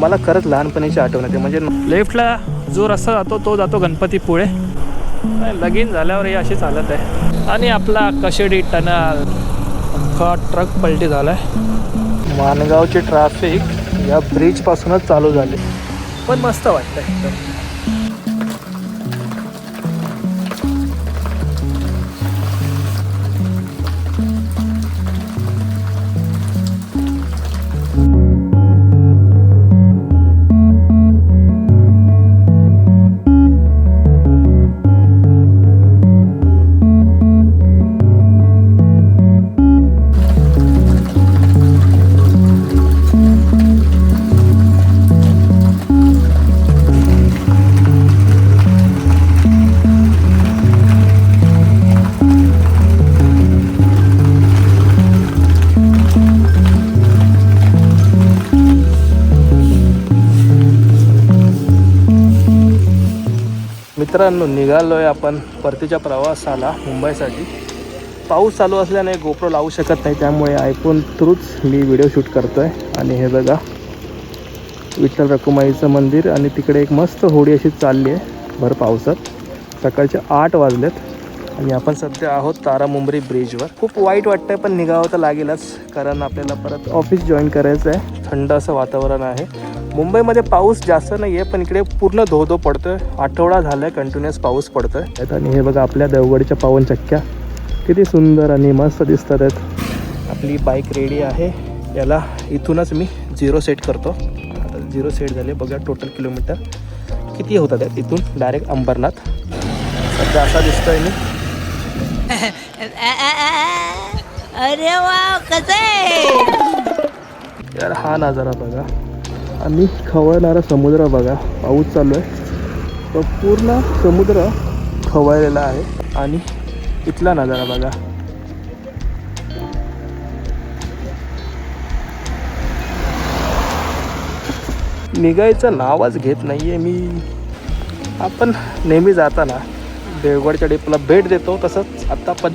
मला खरंच लहानपणीची आठवण येते. म्हणजे लेफ्टला जो रस्ता जातो तो जातो गणपतीपुळे. लगीन झाल्यावर हे अशी चालत आहे. आणि आपला कशेडी टनल अख्खा ट्रक पलटी झाला आहे माणगावची ट्रॅफिक या ब्रिजपासूनच चालू झाली. पण मस्त वाटतं एकदम. मित्रांनो निघालो आहे आपण परतीच्या प्रवासाला मुंबईसाठी. पाऊस चालू असल्याने गोप्रो लावू शकत नाही त्यामुळे आयफोन थ्रूच मी व्हिडिओ शूट करतो आहे आणि हे बघा विठ्ठल रकुमाईचं मंदिर आणि तिकडे एक मस्त होडी अशी चालली आहे भर पावसात. सकाळचे आठ वाजलेत आणि आपण सध्या आहोत तारामुंबरी ब्रिजवर. खूप वाईट वाटतंय पण निघावं तर लागेलच कारण आपल्याला परत ऑफिस जॉईन करायचं आहे थंड असं वातावरण आहे. मुंबईमध्ये पाऊस जास्त नाही आहे पण इकडे पूर्ण धो धो पडतोय. आठवडा झाला आहे कंटिन्युअस पाऊस पडतोय. आणि हे बघा आपल्या देवगडच्या पावन चक्क्या किती सुंदर आणि मस्त दिसतात आहेत. आपली बाईक रेडी आहे. याला इथूनच मी झिरो सेट करतो. आता झिरो सेट झाले बघा टोटल किलोमीटर किती होतात आहेत इथून डायरेक्ट अंबरनाथ. सध्या असा दिसतोय मी. अरे वा कसं आहे? यार हा नजारा बघा. आणि खवळणारा समुद्र बघा. पाऊस चालू आहे. तर पूर्ण समुद्र खवळलेला आहे. आणि इथला नजारा बघा. निघायचा नावच घेत नाही आहे मी. आपण नेहमी जाताना देवगडच्या डेपला भेट देतो. तसंच आत्ता पण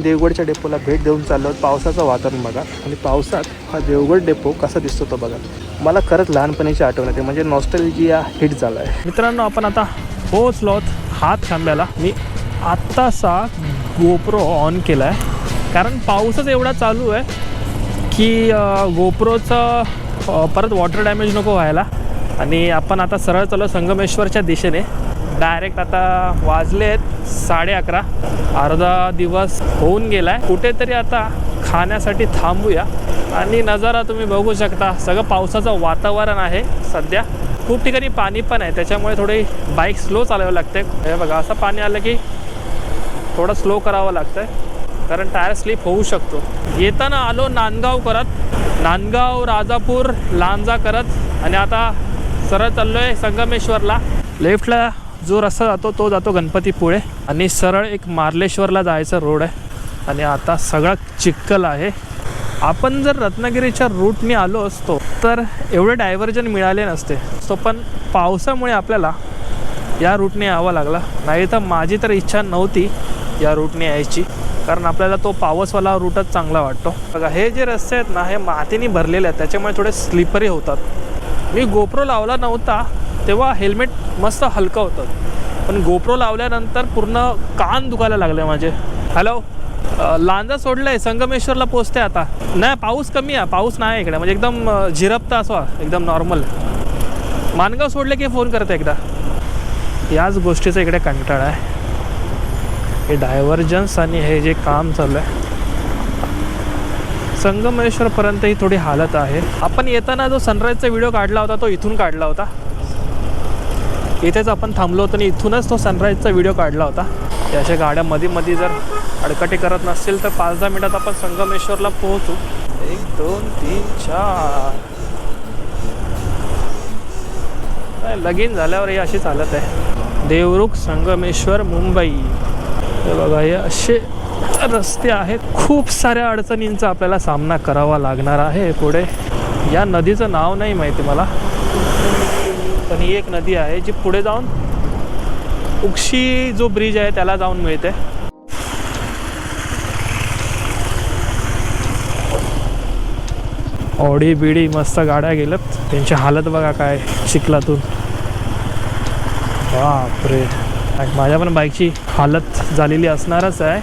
देवगडच्या डेपोला भेट देऊन चाललो आहोत. पावसाचं वातावरण बघा. आणि पावसात हा देवगड डेपो कसा दिसतो तो बघा. मला खरंच लहानपणीची आठवण येते. म्हणजे नॉस्टलजिया हिट झाला आहे मित्रांनो आपण आता पोहोचलो आहोत हात खांब्याला. मी आत्तासा गोप्रो ऑन केला आहे कारण पाऊसच एवढा चालू आहे की गोप्रोचं परत वॉटर डॅमेज नको व्हायला. आणि आपण आता सरळ चालू संगमेश्वरच्या दिशेने. डायरेक्ट आता वाजले आहेत साडे अकरा. अर्धा दिवस होऊन गेला आहे कुठेतरी आता खाण्यासाठी थांबूया. आणि नजारा तुम्ही बघू शकता. सगळं पावसाचं वातावरण आहे सध्या. खूप ठिकाणी पाणी पण आहे. त्याच्यामुळे थोडी बाईक स्लो चालवावी लागते. हे बघा असं पाणी आलं की थोडं स्लो करावं लागतं आहे कारण टायर स्लिप होऊ शकतो. येताना आलो नांदगाव करत नांदगाव राजापूर लांजा करत. आणि आता सरळ चाललो आहे संगमेश्वरला लेफ्टला जो रस्ता जातो तो जातो गणपतीपुळे. आणि सरळ एक मार्लेश्वरला जायचा रोड आहे. आणि आता सगळा चिखल आहे. आपण जर रत्नागिरीच्या रूटने आलो असतो तर एवढे डायव्हर्जन मिळाले नसते. सो पण पावसामुळे आपल्याला या रूटने यावं लागला. नाही तर माझी तर इच्छा नव्हती या रूटने यायची. कारण आपल्याला तो पावसवाला रूटच चांगला वाटतो. बघा हे जे रस्ते आहेत ना हे मातीने भरलेले आहेत. त्याच्यामुळे थोडे स्लिपरी होतात. मी गोप्रो लावला नव्हता. तेव्हा हेल्मेट मस्त हलकं होतं. पण गोप्रो लावल्यानंतर पूर्ण कान दुखायला लागले माझे. हॅलो लांजा सोडलं आहे संगमेश्वरला पोचते आता. नाही पाऊस कमी आहे पाऊस नाही इकडे. म्हणजे एकदम झिरपता असवा एकदम नॉर्मल मानगाव सोडले की फोन करते एकदा. याच गोष्टीचा इकडे कंटाळा आहे. हे डायव्हर्जन्स आणि हे जे काम चालू आहे. संगमेश्वरपर्यंत ही थोडी हालत आहे. आपण येताना जो सनराईजचा व्हिडिओ काढला होता तो इथून काढला होता. इथेच आपण थांबलो होतो आणि इथूनच तो सनराईजचा व्हिडिओ काढला होता. या अशा गाड्या मध्ये मध्ये जर अडकटी करत नसतील तर पाच दहा मिनिटात आपण संगमेश्वरला पोहोचू. एक दोन तीन चार. लगीन झाल्यावर हे अशी चालत आहे. देवरुख संगमेश्वर मुंबई. हे बघा हे असे रस्ते आहेत. खूप साऱ्या अडचणींचा आपल्याला सामना करावा लागणार आहे पुढे. या नदीचं नाव नाही माहिती मला. आणि ही एक नदी आहे जी पुढे जाऊन उक्षी जो ब्रिज आहे त्याला जाऊन मिळते. ऑडी बिडी मस्त गाड्या गेल्यात. त्यांची हालत बघा काय चिखलातून बापरे. माझ्या पण बाईकची हालत झालेली असणारच आहे.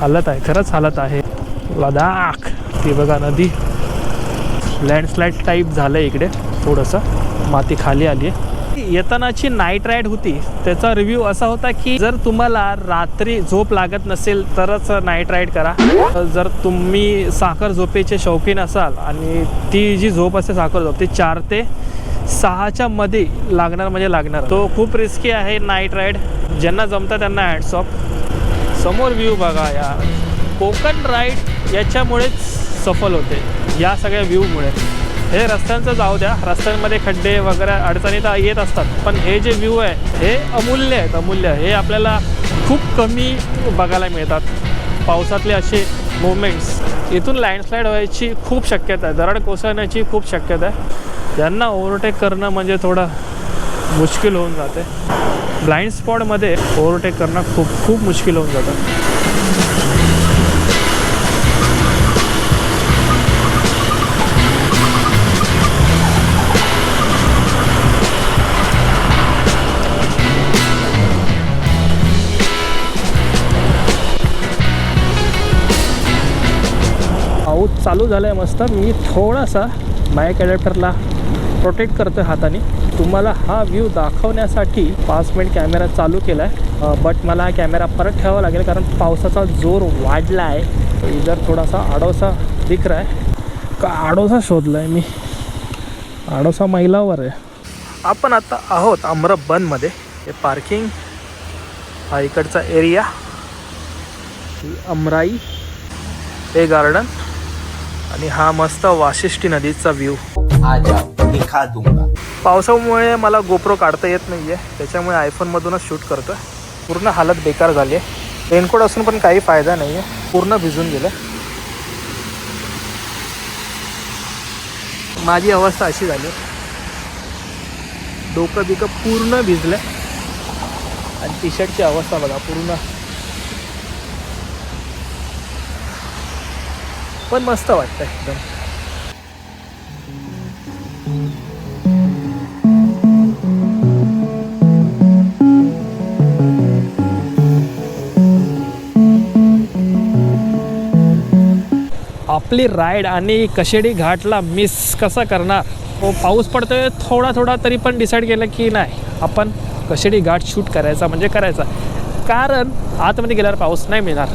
हालत आहे खरंच हालत आहे. लडाख. ती बघा नदी. लँडस्लाईड टाईप झालं आहे इकडे. थोडंसं. माती खाली आली आहे येतानाची नाईट राईड होती त्याचा रिव्ह्यू असा होता की जर तुम्हाला रात्री झोप लागत नसेल तरच नाईट राईड करा. जर तुम्ही साखर झोपेचे शौकीन असाल आणि ती जी झोप असते साखर झोप ती चार ते सहाच्या मध्ये लागणार म्हणजे लागणार. तो खूप रिस्की आहे नाईट राईड ज्यांना जमतं त्यांना हॅडसॉप समोर व्ह्यू बघा या. कोकण राईड याच्यामुळेच सफल होते या सगळ्या व्ह्यूमुळे हे रस्त्यांचं जाऊ द्या. रस्त्यांमध्ये खड्डे वगैरे अडचणी तर येत असतात. पण हे जे व्ह्यू आहे हे अमूल्य आहेत अमूल्य. हे आपल्याला खूप कमी बघायला मिळतात. पावसातले असे मुवमेंट्स इथून लँडस्लाईड व्हायची खूप शक्यता आहे. दरड कोसळण्याची खूप शक्यता आहे. त्यांना ओव्हरटेक करणं म्हणजे थोडं मुश्किल होऊन जाते. ब्लाइंड स्पॉटमध्ये ओव्हरटेक करणं खूप खूप मुश्किल होऊन जातं. चालू झालं आहे मस्त. मी थोडासा बाईक ॲडॅप्टरला प्रोटेक्ट करतो आहे हाताने. तुम्हाला हा व्ह्यू दाखवण्यासाठी पाच मिनिट कॅमेरा चालू केला आहे बट मला हा कॅमेरा परत ठेवावा लागेल कारण पावसाचा जोर वाढला आहे इधर थोडासा आडोसा दिख रहा आहे का आडोसा शोधला आहे मी. आडोसा मैलावर आहे. आपण आता आहोत अमरबनमध्ये हे पार्किंग हा इकडचा एरिया अमराई हे गार्डन आणि हा मस्त वाशिष्ठी नदीचा व्ह्यू दिखा दूंगा पावसामुळे मला गोप्रो काढता येत नाही आहे त्याच्यामुळे आयफोनमधूनच शूट करतो पूर्ण हालत बेकार झाली आहे रेनकोट असून पण काही फायदा नाही आहे पूर्ण भिजून गेलं माझी अवस्था अशी झाली. डोकं बिकं पूर्ण भिजलं आणि टी शर्टची अवस्था बघा पूर्ण पण मस्त वाटतं एकदम. आपली राईड आणि कशेडी घाटला मिस कसा करणार? हो पाऊस पडतोय थोडा थोडा तरी पण डिसाईड केलं की नाही. आपण कशेडी घाट शूट करायचा म्हणजे करायचा. कारण आतमध्ये गेल्यावर पाऊस नाही मिळणार.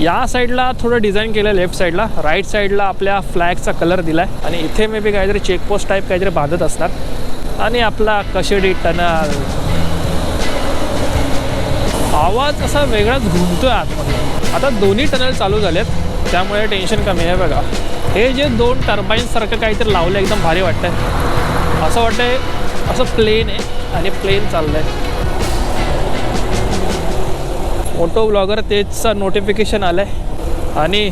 या साईडला थोडं डिझाईन केलं लेफ्ट साईडला. राईट साईडला आपल्या फ्लॅगचा कलर दिला आहे आणि इथे मे बी काहीतरी चेकपोस्ट टाईप काहीतरी बांधत असणार. आणि आपला कशेडी टनल. आवाज असा वेगळाच घुमतोय आतमध्ये. आता दोन्ही टनल चालू झालेत. त्यामुळे टेन्शन कमी आहे बघा. हे जे दोन टर्बाईनसारखं काहीतरी लावलं एकदम भारी वाटतंय. असं वाटतंय असं प्लेन आहे आणि प्लेन चाललं आहे मोटो ब्लॉगर तेचचं नोटिफिकेशन आलं आहे आणि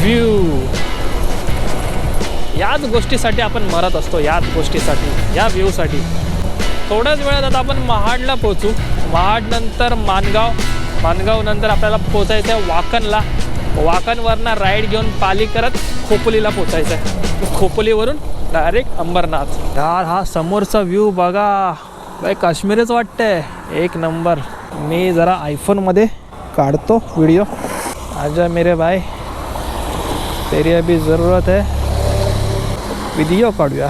व्ह्यू याच गोष्टीसाठी आपण मरत असतो याच गोष्टीसाठी या व्ह्यूसाठी थोड्याच वेळात आता आपण महाडला पोचू महाडनंतर मानगाव. मानगाव नंतर आपल्याला पोचायचं आहे वाकणला. वाकणवरनं राईड घेऊन पाली करत खोपोलीला पोचायचं आहे खोपोलीवरून डायरेक्ट अंबरनाथ. यार हा समोरचा व्ह्यू बघा. काय काश्मीरच वाटतंय. एक नंबर. मी जरा आयफोनमध्ये काढतो व्हिडिओ आजा मेरे भाई तेरी अभी ज़रूरत है. व्हिडिओ काढूया.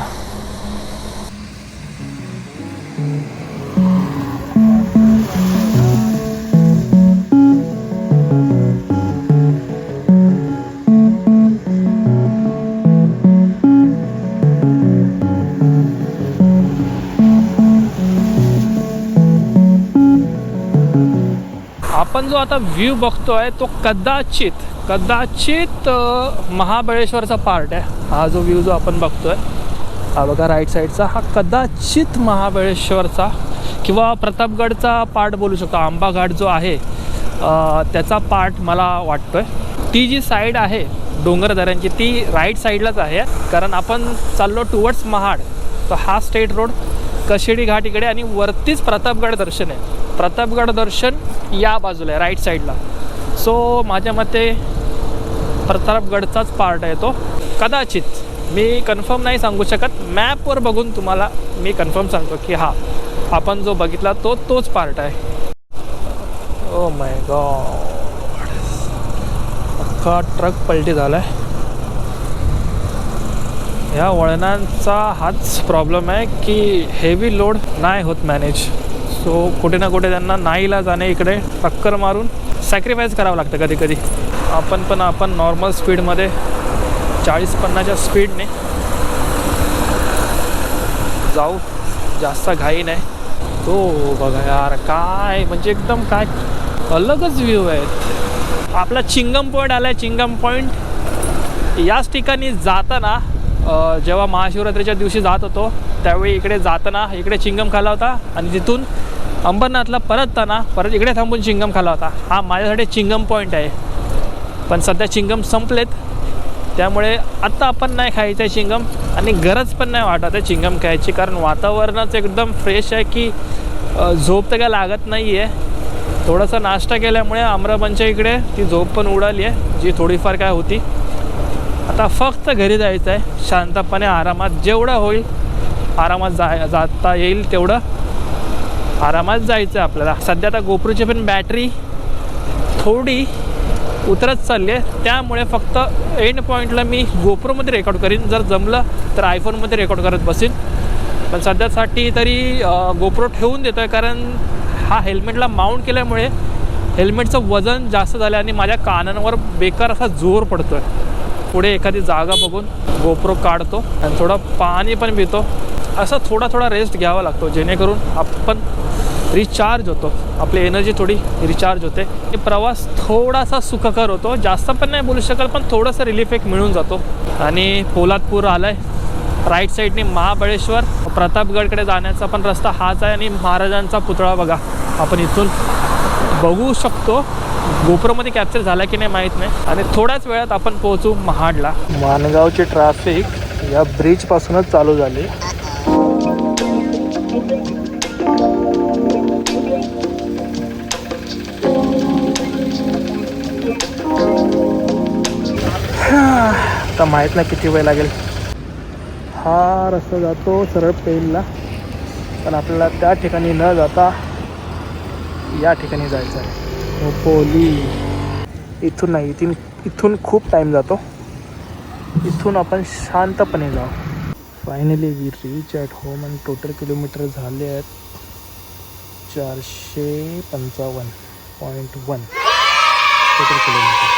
आपण जो आता व्ह्यू बघतोय तो कदाचित कदाचित महाबळेश्वरचा पार्ट आहे. हा जो व्ह्यू जो आपण बघतोय हा बघा राईट साईडचा हा कदाचित महाबळेश्वरचा किंवा प्रतापगडचा पार्ट बोलू शकतो. आंबा घाट जो आहे त्याचा पार्ट मला वाटतोय. ती जी साईड आहे डोंगरदऱ्यांची ती राईट साईडलाच आहे. कारण आपण चाललो टुवर्ड्स महाड तर हा स्टेट रोड कशेडी घाट इकडे आणि वरतीच प्रतापगड दर्शन आहे. प्रतापगड दर्शन या बाजूला आहे राईट साईडला सो माझ्या मते प्रतापगडचाच पार्ट आहे तो. कदाचित मी कन्फर्म नाही सांगू शकत. मॅपवर बघून तुम्हाला मी कन्फर्म सांगतो की हा आपण जो बघितला तो तोच पार्ट आहे. ओ माय गॉड अख्खा ट्रक पलटी झाला आहे ह्या वळणांचा हाच प्रॉब्लेम आहे की हेवी लोड नाही होत मॅनेज सो कुठे ना कुठे त्यांना नाहीला जाणे इकडे टक्कर मारून सॅक्रिफाईस करावं लागतं कधी कधी आपण पण आपण नॉर्मल स्पीडमध्ये चाळीस पन्नासच्या स्पीडने जाऊ. जास्त घाई नाही. तो बघा यार काय म्हणजे एकदम काय अलगच व्ह्यू आहे. आपला चिंगम पॉईंट आला आहे चिंगम पॉईंट याच ठिकाणी जाताना जेव्हा महाशिवरात्रीच्या दिवशी जात होतो त्यावेळी इकडे जाताना इकडे चिंगम खाला होता आणि तिथून अंबरनाथला परतताना परत इकडे थांबून चिंगम खाला होता. हा माझ्यासाठी चिंगम पॉईंट आहे. पण सध्या चिंगम संपलेत. त्यामुळे आत्ता आपण नाही खायचं आहे चिंगम आणि गरज पण नाही वाटत आहे चिंगम खायची. कारण वातावरणच एकदम फ्रेश आहे की झोप तर काय लागत नाही आहे थोडासा नाश्ता केल्यामुळे आम्रपंच्या इकडे ती झोप पण उडाली आहे जी थोडीफार काय होती. आता फक्त घरी जायचं आहे शांतपणे आरामात जेवढं होईल आरामात जा जाता येईल तेवढं आरामात जायचं आहे आपल्याला. सध्या आता गोपरूची पण बॅटरी थोडी उतरत चालली आहे. त्यामुळे फक्त एंड पॉईंटला मी गोप्रोमध्ये रेकॉर्ड करीन. जर जमलं तर आयफोनमध्ये रेकॉर्ड करत बसीन. पण सध्यासाठी तरी गोप्रो ठेवून देतो आहे कारण हा हेल्मेटला माउंट केल्यामुळे हेल्मेटचं वजन जास्त झालं आणि माझ्या कानांवर बेकार असा जोर पडतो आहे पुढे एखादी जागा बघून गोप्रो काढतो आणि थोडं पाणी पण पितो. असा थोडा थोडा रेस्ट घ्यावा लागतो जेणेकरून आपण रिचार्ज होतो. आपली एनर्जी थोडी रिचार्ज होते. की प्रवास थोडासा सुखकर होतो. जास्त पण नाही बोलू शकत पण थोडंसं रिलीफ एक मिळून जातो. आणि पोलादपूर आलं आहे राईट साईडने महाबळेश्वर प्रतापगडकडे जाण्याचा पण रस्ता हाच आहे आणि महाराजांचा पुतळा बघा. आपण इथून बघू शकतो. गोप्रोमध्ये कॅप्चर झाला की नाही माहीत नाही. आणि थोड्याच वेळात आपण पोहोचू महाडला. माणगावची ट्रॅफिक या ब्रिजपासूनच चालू झाली. आता माहीत नाही किती वेळ लागेल. हा रस्ता जातो सरळ पेनला पण आपल्याला त्या ठिकाणी न जाता या ठिकाणी जायचं आहे. हो, पोली. इथून नाही इथून इथून खूप टाईम जातो. इथून आपण शांतपणे जाऊ. Finally we reach at home आणि टोटल किलोमीटर झाले आहेत चारशे पंचावन्न पॉईंट वन टोटल किलोमीटर